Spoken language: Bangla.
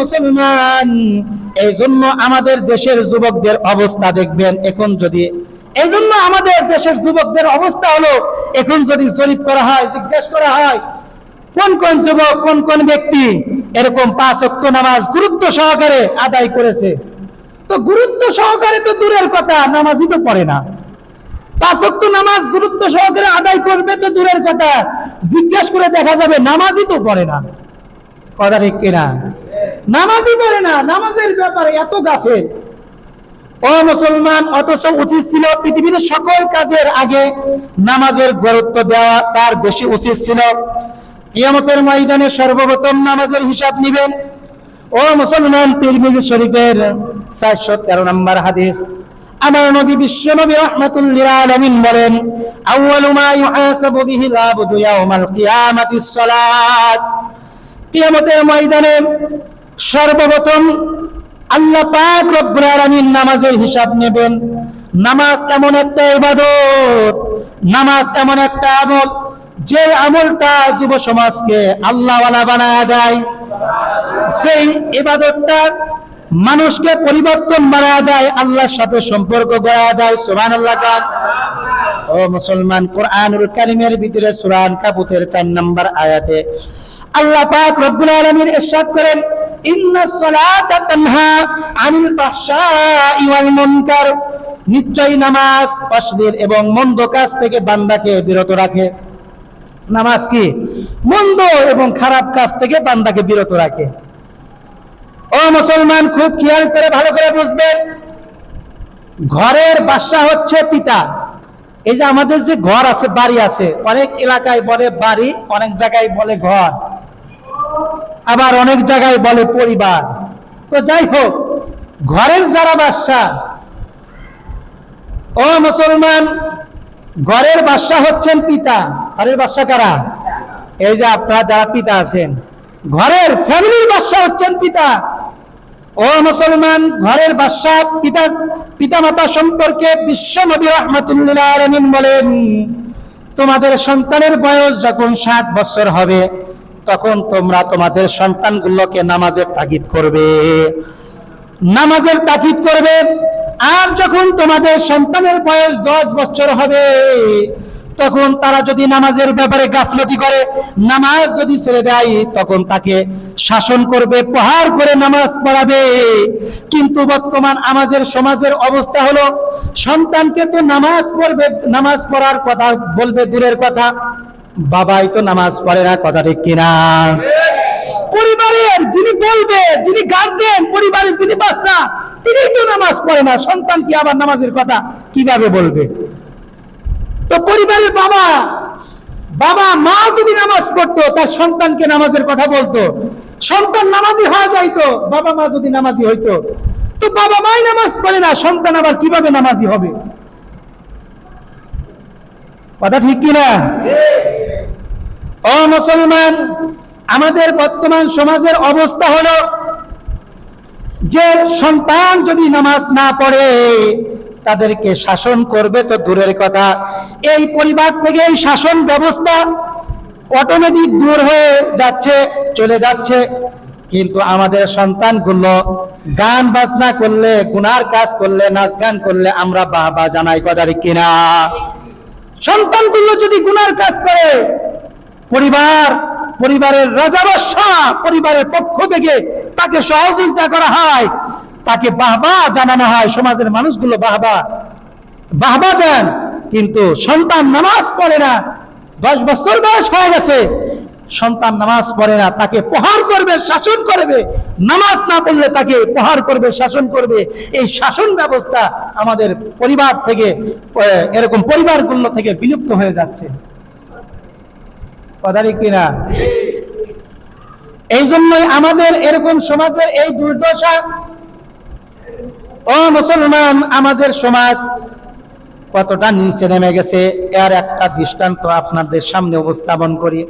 মুসলমান এই জন্য আমাদের দেশের যুবকদের অবস্থা দেখবেন। এখন যদি এই জন্য আমাদের দেশের যুবকদের অবস্থা হলো, এখন যদি জরিপ করা হয়, জিজ্ঞেস করা হয়, কোন কোন যুবক, কোন কোন ব্যক্তি এরকম পাঁচ অক্ট নামাজ গুরুত্ব সহকারে আদায় করেছে? তো গুরুত্ব সহকারে তো দূরের কথা, নামাজই তো পড়ে না। পাঁচ নামাজ গুরুত্ব সহকারে আদায় করবে তো দূরের কথা, জিজ্ঞেস করে দেখা যাবে নামাজই তো পড়ে না। কথা ঠিক কিনা? নামাজই পড়ে না, নামাজের ব্যাপারে এত গাফেল। ও মুসলমান, অথচ উচিত ছিল পৃথিবীর সকল কাজের আগে নামাজের গুরুত্ব দেওয়া, তার বেশি উচিত ছিল। কিয়ামতের ময়দানে সর্বপ্রথম নামাজের হিসাব নিবেন। ও মুসলমান, তিরমিজি শরীফের চারশো তেরো নম্বর হাদিস। আমার নবী বিশ্ব নবী রহমাতুল্লিল বলেন, আউয়ালু ইউহাসাবু বিহিল আবদু ইয়াউমাল কিয়ামাতিস সালাত। কিয়ামতের ময়দানে সর্বপ্রথম আল্লাহ পাক রব্বুল নামাজের হিসাব নেবেন। নামাজ এমন একটা ইবাদত, নামাজ এমন একটা আমল, যে আমলটা যুব সমাজকে আল্লাহওয়ালা বানায় দেয়। সেই ইবাদতটা মানুষকে পরিবর্তন বানায় দেয়, আল্লাহর সাথে সম্পর্ক গড়া দেয়। সোহান আল্লাহ ও মুসলমান, কোরআনুল কারিমের ভিতরে সুরান কাপুতের চার নম্বর আয়াতে আল্লাহ পাক রব্বুল আলামিন ইরশাদ করেন নিশ্চয়ই নামাজ অশ্লীল এবং মন্দ কাজ থেকে বান্দাকে বিরত রাখে। নামাজ কি? মন্দ এবং খারাপ কাজ থেকে বান্দাকে বিরত রাখে। ও মুসলমান, খুব খেয়াল করে ভালো করে বুঝবেন। ঘরের বাসা হচ্ছে পিতা। এই যে আমাদের যে ঘর আছে, বাড়ি আছে, অনেক এলাকায় বলে বাড়ি, অনেক জায়গায় বলে ঘর। আবার অনেক জায়গায় বলে পরিবার। তো যাই হোক, ঘরের যারা বাসা ও মুসলমান, ঘরের বাসা হচ্ছেন পিতা। ঘরের বাসা কারা? এই যে আপনারা যারা পিতা আছেন, ঘরের ফ্যামিলির বাসা হচ্ছেন পিতা। ও মুসলমান, ঘরের বাসা পিতা, পিতামাতা সম্পর্কে বিশ্ব নবী রহমাতুল্লাহ বলেন, তোমাদের সন্তানের বয়স যখন সাত বছর হবে তখন তোমরা তোমাদের সন্তানগুলোকে নামাজের তাগিদ করবে। নামাজের তাকিদ করবে। আর যখন তোমাদের সন্তানের বয়স দশ বছর হবে, তখন তারা যদি নামাজের ব্যাপারে গাফলতি করে, নামাজ যদি ছেড়ে দেয়, তখন তাকে শাসন করবে, প্রহার করে নামাজ পড়াবে। কিন্তু বর্তমান আমাদের সমাজের অবস্থা হলো, সন্তানকে তো নামাজ পড়বে, নামাজ পড়ার কথা বলবে, দূরের কথা। বাবাই তো নামাজ পড়ে না, কথা ঠিক কিনা? পরিবারের যিনি বলবে, যিনি গার্জেন পরিবারের যিনি বাচ্চা, তিনি তো নামাজ পড়ে না, সন্তান কি আবার নামাজের কথা কীভাবে বলবে? তো পরিবারের বাবা বাবা মা যদি নামাজ পড়তো, তার সন্তানকে নামাজের কথা বলতো। সন্তান নামাজি হয়ে যাইতো, বাবা মা যদি নামাজি হইতো। তো বাবা মাই নামাজ পড়ে না, সন্তান আবার কীভাবে নামাজি হবে? কথা ঠিক কিনা? ও মুসলমান, আমাদের বর্তমান সমাজের অবস্থা হলো, যে সন্তান যদি নামাজ না পড়ে, তাদেরকে শাসন করবে তো দূরের কথা। এই পরিবার থেকে এই শাসন ব্যবস্থা অটোমেটিক দূর হয়ে যাচ্ছে, চলে যাচ্ছে। কিন্তু আমাদের সন্তানগুলো গান বাজনা করলে, গুনার কাজ করলে, নাচ গান করলে আমরা বাবা জানাই কদারি কিনা? সন্তানগুলো যদি গুনার কাজ করে পরিবার, পরিবারের রাজাবাসা পরিবারের পক্ষ থেকে তাকে সহযোগিতা করা হয়। তাকে বাহবা জানানো হয়, সমাজের মানুষগুলো বাহবা। বাহবা দেন, কিন্তু সন্তান নামাজ পড়ে না। দশ বছর বয়স হয়ে গেছে, সন্তান নামাজ পড়ে না, তাকে প্রহার করবে, শাসন করবে। নামাজ না পড়লে তাকে প্রহার করবে, শাসন করবে। এই শাসন ব্যবস্থা আমাদের পরিবার থেকে এরকম পরিবারগুলো থেকে বিলুপ্ত হয়ে যাচ্ছে। কথা ঠিক কিনা? এই জন্যই আমাদের এরকম সমাজের এই দুর্দশা। ও মুসলমান, আমাদের সমাজ কতটা নিচে নেমে গেছে, এর একটা দৃষ্টান্ত আপনাদের সামনে উপস্থাপন করি।